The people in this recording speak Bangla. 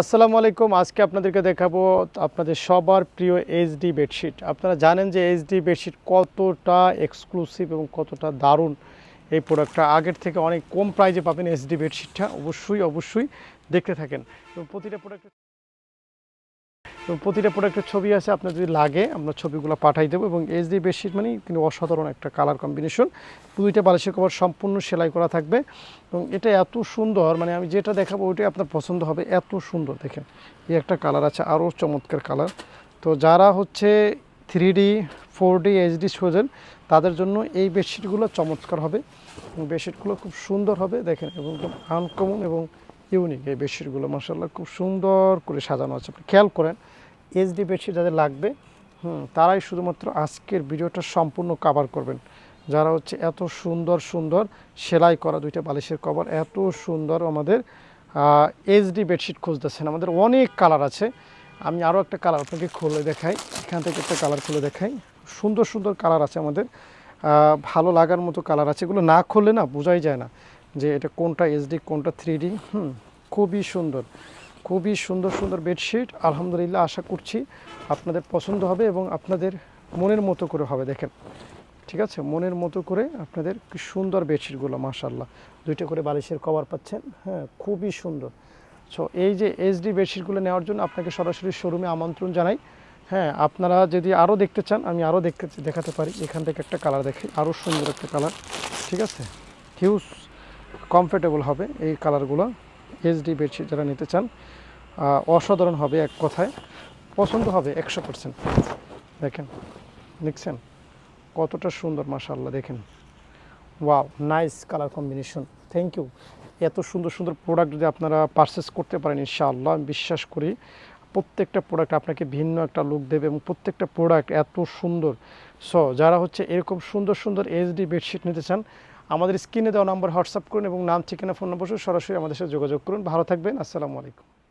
আসসালামু আলাইকুম। আজকে আপনাদেরকে দেখাবো আপনাদের সবার প্রিয় এইচডি বেডশিট। আপনারা জানেন যে এইচডি বেডশিট কতটা এক্সক্লুসিভ এবং কতটা দারুণ এই প্রোডাক্টটা আগের থেকে অনেক কম প্রাইজে পাবেন এইচডি বেডশিটটা। অবশ্যই অবশ্যই দেখতে থাকেন। এবং প্রতিটা প্রোডাক্টের এবং প্রতিটা প্রোডাক্টের ছবি আছে, আপনার যদি লাগে, আমরা ছবিগুলো পাঠাই দেবো এবং এইচডি বেডশিট মানে কিন্তু অসাধারণ একটা কালার কম্বিনেশন দুইটা বালিশের কভার সম্পূর্ণ সেলাই করা থাকবে এবং এটা এত সুন্দর মানে আমি যেটা দেখাবো ওইটাই আপনার পছন্দ হবে, এত সুন্দর দেখেন। এই একটা কালার আছে, আরও চমৎকার কালার তো যারা হচ্ছে three D four D HD সোজেন তাদের জন্য এই বেডশিটগুলো চমৎকার হবে। বেডশিটগুলো খুব সুন্দর হবে, দেখেন, এবং একদম আনকমন এবং ইউনিক এই বেডশিটগুলো মাসাল্লাহ খুব সুন্দর করে সাজানো আছে। আপনি খেয়াল করেন এইচডি বেডশিট যাদের লাগবে, হুম, তারাই শুধুমাত্র আজকের ভিডিওটা সম্পূর্ণ কাভার করবেন। যারা হচ্ছে এত সুন্দর সুন্দর সেলাই করা দুইটা বালিশের কভার এত সুন্দর আমাদের এইচডি বেডশিট খুঁজতেছেন। আমাদের অনেক কালার আছে। আমি আরও একটা কালার আপনাকে খুলে দেখাই, এখান থেকে একটা কালার খুলে দেখাই। সুন্দর সুন্দর কালার আছে আমাদের। ভালো লাগার মতো কালার আছে। এগুলো না খুললে না বোঝাই যায় না। যে এটা কোনটা এইচডি কোনটা থ্রি ডি হুম, খুবই সুন্দর খুবই সুন্দর সুন্দর বেডশিট আলহামদুলিল্লাহ আশা করছি আপনাদের পছন্দ হবে এবং আপনাদের মনের মতো করে হবে, দেখেন। ঠিক আছে? মনের মতো করে আপনাদের সুন্দর বেডশিটগুলো মাশাল্লাহ দুইটা করে বালিশের কভার পাচ্ছেন হ্যাঁ খুবই সুন্দর। সো এই যে এইচডি বেডশিটগুলো নেওয়ার জন্য আপনাকে সরাসরি শোরুমে আমন্ত্রণ জানাই। হ্যাঁ আপনারা যদি আরও দেখতে চান, আমি আরও দেখতে, দেখাতে পারি। এখান থেকে একটা কালার দেখি, আরও সুন্দর একটা কালার ঠিক আছে? হিউজ কমফোর্টেবল হবে এই কালারগুলো এইচডি বেডশিট যারা নিতে চান অসাধারণ হবে এক কথায়। পছন্দ হবে একশো পার্সেন্ট দেখেন, দেখছেন? কতটা সুন্দর মাশাল্লাহ দেখেন। Wow nice colour combination thank you এত সুন্দর সুন্দর প্রোডাক্ট যদি আপনারা পারচেস করতে পারেন, ইনশাআল্লাহ, আমি বিশ্বাস করি প্রত্যেকটা প্রোডাক্ট আপনাকে ভিন্ন একটা লুক দেবে এবং প্রত্যেকটা প্রোডাক্ট এত সুন্দর। সো যারা হচ্ছে এরকম সুন্দর সুন্দর এইচডি বেডশিট নিতে চান, আমাদের স্ক্রিনে দেওয়া নাম্বার হোয়াটসঅ্যাপ করুন এবং নাম, ঠিকানা ফোন নম্বর সরাসরি আমাদের সাথে যোগাযোগ করুন। ভালো থাকবেন, আসসালামু আলাইকুম।